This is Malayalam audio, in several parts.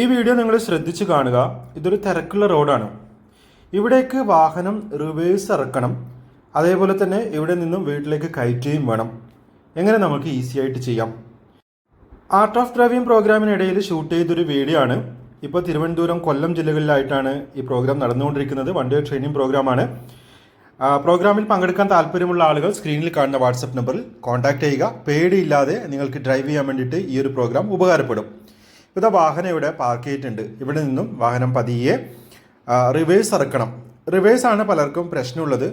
ഈ വീഡിയോ നിങ്ങൾ ശ്രദ്ധിച്ച് കാണുക. ഇതൊരു തിരക്കുള്ള റോഡാണ്. ഇവിടേക്ക് വാഹനം റിവേഴ്സ് ഇറക്കണം. അതേപോലെ തന്നെ ഇവിടെ നിന്നും വീട്ടിലേക്ക് കയറ്റുകയും വേണം. എങ്ങനെ നമുക്ക് ഈസി ആയിട്ട് ചെയ്യാം? ആർട്ട് ഓഫ് ഡ്രൈവിംഗ് പ്രോഗ്രാമിനിടയിൽ ഷൂട്ട് ചെയ്തൊരു വീഡിയോ ആണ്. ഇപ്പോൾ തിരുവനന്തപുരം കൊല്ലം ജില്ലകളിലായിട്ടാണ് ഈ പ്രോഗ്രാം നടന്നുകൊണ്ടിരിക്കുന്നത്. വൺ ഡേ ട്രെയിനിങ് പ്രോഗ്രാമാണ് പ്രോഗ്രാമിൽ പങ്കെടുക്കാൻ താല്പര്യമുള്ള ആളുകൾ സ്ക്രീനിൽ കാണുന്ന വാട്സപ്പ് നമ്പറിൽ കോൺടാക്ട് ചെയ്യുക. പേടിയില്ലാതെ നിങ്ങൾക്ക് ഡ്രൈവ് ചെയ്യാൻ വേണ്ടിയിട്ട് ഈ ഒരു പ്രോഗ്രാം ഉപകാരപ്പെടും. ഇതാ വാഹനം ഇവിടെ പാർക്ക് ചെയ്തിട്ടുണ്ട്. ഇവിടെ നിന്നും വാഹനം പതിയെ റിവേഴ്സ് ഇറക്കണം. റിവേഴ്സ് ആണ് പലർക്കും പ്രശ്നമുള്ളത്.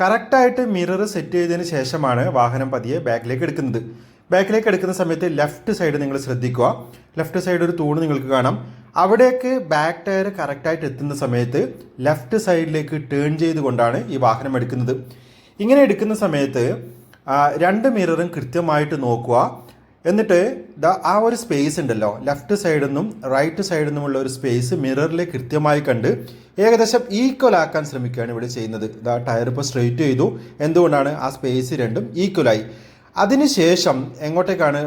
കറക്റ്റായിട്ട് മിറർ സെറ്റ് ചെയ്തതിന് ശേഷമാണ് വാഹനം പതിയെ ബാക്കിലേക്ക് എടുക്കുന്നത്. ബാക്കിലേക്ക് എടുക്കുന്ന സമയത്ത് ലെഫ്റ്റ് സൈഡ് നിങ്ങൾ ശ്രദ്ധിക്കുക. ലെഫ്റ്റ് സൈഡ് ഒരു തൂണ് നിങ്ങൾക്ക് കാണാം. അവിടേക്ക് ബാക്ക് ടയർ കറക്റ്റായിട്ട് എത്തുന്ന സമയത്ത് ലെഫ്റ്റ് സൈഡിലേക്ക് ടേൺ ചെയ്തുകൊണ്ടാണ് ഈ വാഹനം എടുക്കുന്നത്. ഇങ്ങനെ എടുക്കുന്ന സമയത്ത് രണ്ട് മിററും കൃത്യമായിട്ട് നോക്കുക. എന്നിട്ട് ദാ ആ ഒരു സ്പേസ് ഉണ്ടല്ലോ. ലെഫ്റ്റ് സൈഡിൽ നിന്നും റൈറ്റ് സൈഡിൽ നിന്നുമുള്ള ഒരു സ്പേസ് മിററിൽ കൃത്യമായി കണ്ട് ഏകദേശം ഈക്വൽ ആക്കാൻ ശ്രമിക്കുകയാണ് ഇവിടെ ചെയ്യുന്നത്. ദാ ടയർ ഇപ്പോൾ സ്ട്രെയിറ്റ് ചെയ്തു. എന്തുകൊണ്ടാണ് ആ സ്പേസ് രണ്ടും ഈക്വലായി അതിനുശേഷം എങ്ങോട്ടേക്കാണ്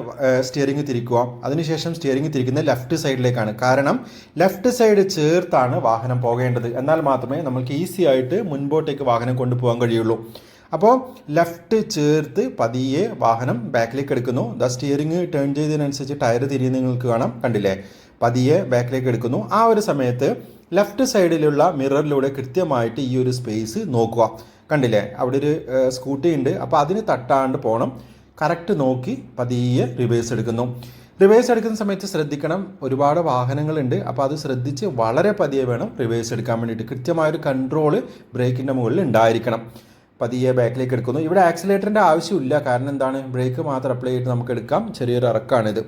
സ്റ്റിയറിംഗ് തിരിക്കുക? അതിനുശേഷം സ്റ്റിയറിംഗ് തിരിക്കുന്നത് ലെഫ്റ്റ് സൈഡിലേക്കാണ് കാരണം ലെഫ്റ്റ് സൈഡ് ചേർത്താണ് വാഹനം പോകേണ്ടത്. എന്നാൽ മാത്രമേ നമുക്ക് ഈസി ആയിട്ട് മുൻപോട്ടേക്ക് വാഹനം കൊണ്ടുപോകാൻ കഴിയുള്ളൂ. അപ്പോൾ ലെഫ്റ്റ് ചേർത്ത് പതിയെ വാഹനം ബാക്കിലേക്ക് എടുക്കുന്നു. ദ സ്റ്റിയറിംഗ് ടേൺ ചെയ്തതിനനുസരിച്ച് ടയർ തിരിയുന്ന നിങ്ങൾക്ക് കാണാം. കണ്ടില്ലേ? പതിയെ ബാക്കിലേക്ക് എടുക്കുന്നു. ആ ഒരു സമയത്ത് ലെഫ്റ്റ് സൈഡിലുള്ള മിററിലൂടെ കൃത്യമായിട്ട് ഈ ഒരു സ്പേസ് നോക്കുക. കണ്ടില്ലേ? അവിടെ ഒരു സ്കൂട്ടി ഉണ്ട്. അപ്പോൾ അതിന് തട്ടാണ്ട് പോകണം കറക്റ്റ് നോക്കി പതിയെ റിവേഴ്സ് എടുക്കുന്നു. റിവേഴ്സ് എടുക്കുന്ന സമയത്ത് ശ്രദ്ധിക്കണം. ഒരുപാട് വാഹനങ്ങളുണ്ട്. അപ്പോൾ അത് ശ്രദ്ധിച്ച് വളരെ പതിയെ വേണം റിവേഴ്സ് എടുക്കാൻ വേണ്ടിയിട്ട്. കൃത്യമായൊരു കൺട്രോൾ ബ്രേക്കിന്റെ മുകളിൽ ഉണ്ടായിരിക്കണം. പതിയെ ബാക്കിലേക്ക് എടുക്കുന്നു. ഇവിടെ ആക്സിലേറ്ററിന്റെ ആവശ്യമില്ല. കാരണം എന്താണ്? ബ്രേക്ക് മാത്രം അപ്ലൈ ചെയ്തിട്ട് നമുക്ക് എടുക്കാം. ചെറിയൊരു ഇറക്കാണിത്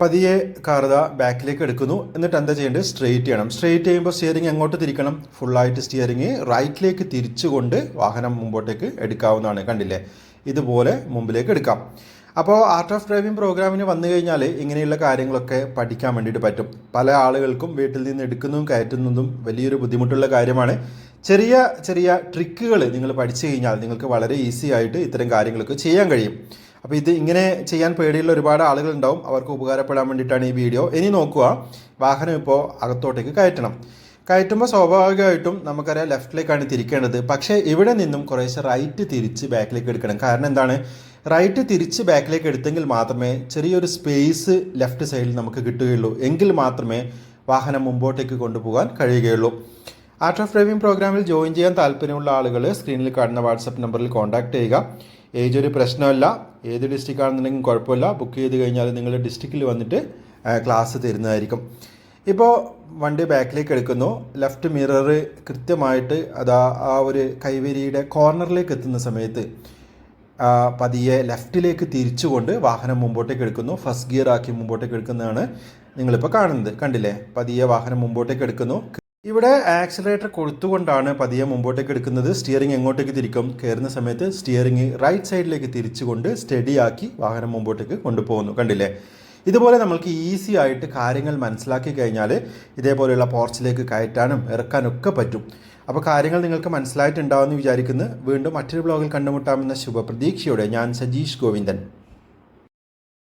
പതിയെ കാറുത ബാക്കിലേക്ക് എടുക്കുന്നു. എന്നിട്ട് എന്താ ചെയ്യേണ്ടത്? സ്ട്രെയിറ്റ് ചെയ്യണം. സ്ട്രെയിറ്റ് ചെയ്യുമ്പോൾ സ്റ്റിയറിംഗ് എങ്ങോട്ട് തിരിക്കണം? ഫുള്ളായിട്ട് സ്റ്റിയറിംഗ് റൈറ്റിലേക്ക് തിരിച്ചുകൊണ്ട് വാഹനം മുമ്പോട്ടേക്ക് എടുക്കാവുന്നതാണ്. കണ്ടില്ലേ? ഇതുപോലെ മുമ്പിലേക്ക് എടുക്കാം. അപ്പോൾ ആർട്ട് ഓഫ് ഡ്രൈവിംഗ് പ്രോഗ്രാമിന് വന്നു കഴിഞ്ഞാൽ ഇങ്ങനെയുള്ള കാര്യങ്ങളൊക്കെ പഠിക്കാൻ വേണ്ടിയിട്ട് പറ്റും. പല ആളുകൾക്കും വീട്ടിൽ നിന്ന് എടുക്കുന്നതും കയറ്റുന്നതും വലിയൊരു ബുദ്ധിമുട്ടുള്ള കാര്യമാണ്. ചെറിയ ചെറിയ ട്രിക്കുകൾ നിങ്ങൾ പഠിച്ചു കഴിഞ്ഞാൽ നിങ്ങൾക്ക് വളരെ ഈസി ആയിട്ട് ഇത്തരം കാര്യങ്ങളൊക്കെ ചെയ്യാൻ കഴിയും. അപ്പോൾ ഇത് ഇങ്ങനെ ചെയ്യാൻ പേടിയുള്ള ഒരുപാട് ആളുകൾ ഉണ്ടാവും അവർക്ക് ഉപകാരപ്പെടാൻ വേണ്ടിയിട്ടാണ് ഈ വീഡിയോ. ഇനി നോക്കുക. വാഹനം ഇപ്പോൾ അകത്തോട്ടേക്ക് കയറ്റണം. കയറ്റുമ്പോൾ സ്വാഭാവികമായിട്ടും നമുക്കറിയാം ലെഫ്റ്റിലേക്കാണ് തിരിക്കേണ്ടത്. പക്ഷേ ഇവിടെ നിന്നും കുറേശ്ശെ റൈറ്റ് തിരിച്ച് ബാക്കിലേക്ക് എടുക്കണം. കാരണം എന്താണ്? റൈറ്റ് തിരിച്ച് ബാക്കിലേക്ക് എടുത്തെങ്കിൽ മാത്രമേ ചെറിയൊരു സ്പേസ് ലെഫ്റ്റ് സൈഡിൽ നമുക്ക് കിട്ടുകയുള്ളൂ. എങ്കിൽ മാത്രമേ വാഹനം മുമ്പോട്ടേക്ക് കൊണ്ടുപോകാൻ കഴിയുകയുള്ളൂ. ആർട്ട് ഓഫ് ഡ്രൈവിംഗ് പ്രോഗ്രാമിൽ ജോയിൻ ചെയ്യാൻ താല്പര്യമുള്ള ആളുകൾ സ്ക്രീനിൽ കാണുന്ന വാട്സപ്പ് നമ്പറിൽ കോൺടാക്ട് ചെയ്യുക. ഏജ് ഒരു പ്രശ്നമല്ല. ഏത് ഡിസ്ട്രിക്റ്റ് ആണെന്നുണ്ടെങ്കിലും കുഴപ്പമില്ല. ബുക്ക് ചെയ്ത് കഴിഞ്ഞാൽ നിങ്ങൾ ഡിസ്ട്രിക്റ്റിൽ വന്നിട്ട് ക്ലാസ് തരുന്നതായിരിക്കും. ഇപ്പോൾ വണ്ടി ബാക്കിലേക്ക് എടുക്കുന്നു. ലെഫ്റ്റ് മിറർ കൃത്യമായിട്ട് അതാ ആ ഒരു കൈവരിയുടെ കോർണറിലേക്ക് എത്തുന്ന സമയത്ത് പതിയെ ലെഫ്റ്റിലേക്ക് തിരിച്ചുകൊണ്ട് വാഹനം മുമ്പോട്ടേക്ക് എടുക്കുന്നു. ഫസ്റ്റ് ഗിയർ ആക്കി മുമ്പോട്ടേക്ക് എടുക്കുന്നതാണ് നിങ്ങളിപ്പോൾ കാണുന്നത്. കണ്ടില്ലേ? പതിയെ വാഹനം മുമ്പോട്ടേക്ക് എടുക്കുന്നു. ഇവിടെ ആക്സിലേറ്റർ കൊടുത്തുകൊണ്ടാണ് പതിയെ മുമ്പോട്ടേക്ക് എടുക്കുന്നത്. സ്റ്റിയറിംഗ് എങ്ങോട്ടേക്ക് തിരിക്കും? കയറുന്ന സമയത്ത് സ്റ്റിയറിംഗ് റൈറ്റ് സൈഡിലേക്ക് തിരിച്ചുകൊണ്ട് സ്റ്റഡി ആക്കി വാഹനം മുമ്പോട്ടേക്ക് കൊണ്ടുപോകുന്നു. കണ്ടില്ലേ? ഇതുപോലെ നമ്മൾക്ക് ഈസി ആയിട്ട് കാര്യങ്ങൾ മനസ്സിലാക്കി കഴിഞ്ഞാൽ ഇതേപോലെയുള്ള പോർച്ചിലേക്ക് കയറ്റാനും ഇറക്കാനൊക്കെ പറ്റും. അപ്പോൾ കാര്യങ്ങൾ നിങ്ങൾക്ക് മനസ്സിലായിട്ടുണ്ടാവുമെന്ന് വിചാരിക്കുന്നു. വീണ്ടും മറ്റൊരു ബ്ലോഗിൽ കണ്ടുമുട്ടാമെന്ന ശുഭപ്രതീക്ഷയോടെ ഞാൻ സജീഷ് ഗോവിന്ദൻ.